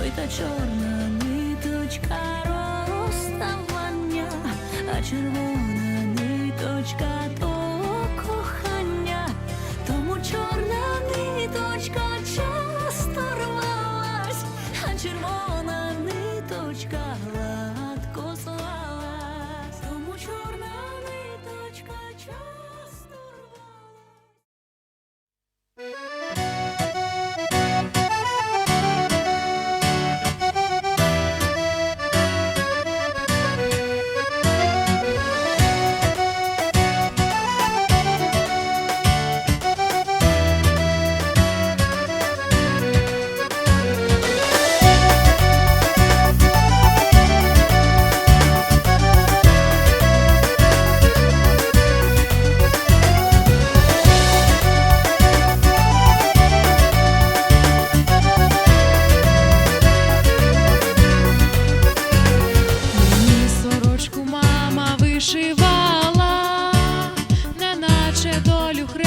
Ой, та чорна ниточка розставання, а червона ниточка.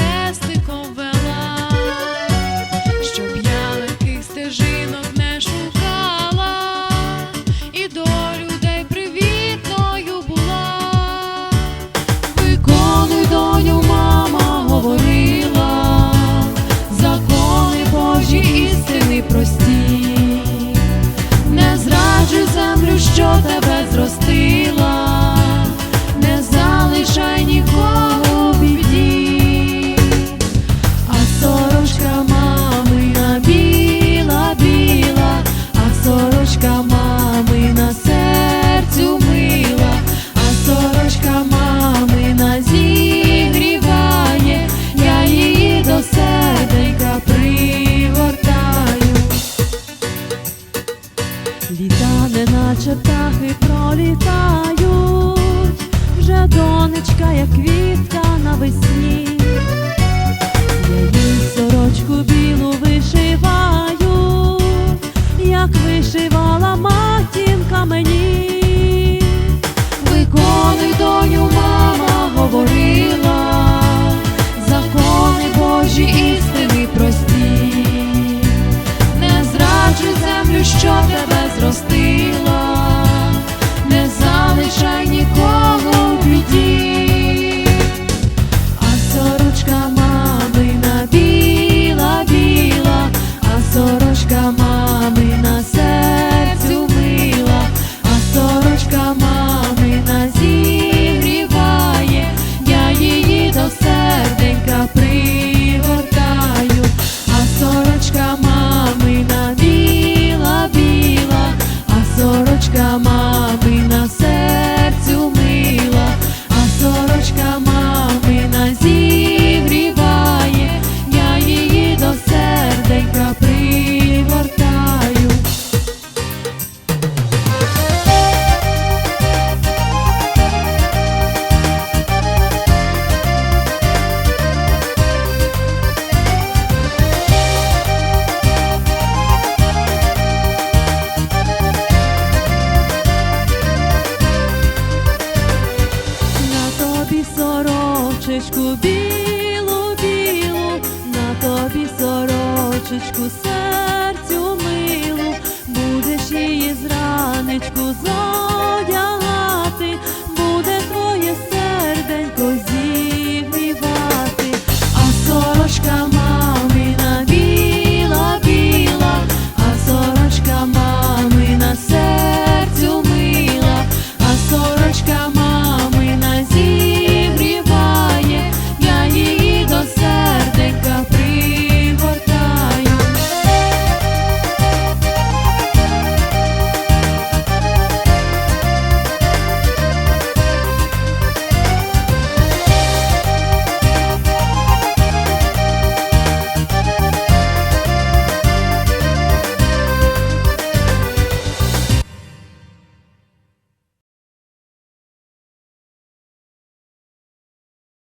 honesto наче птахи пролітають, вже донечка, як квітка навесні. душечку серцю милу, будеш її зранечку зодягати.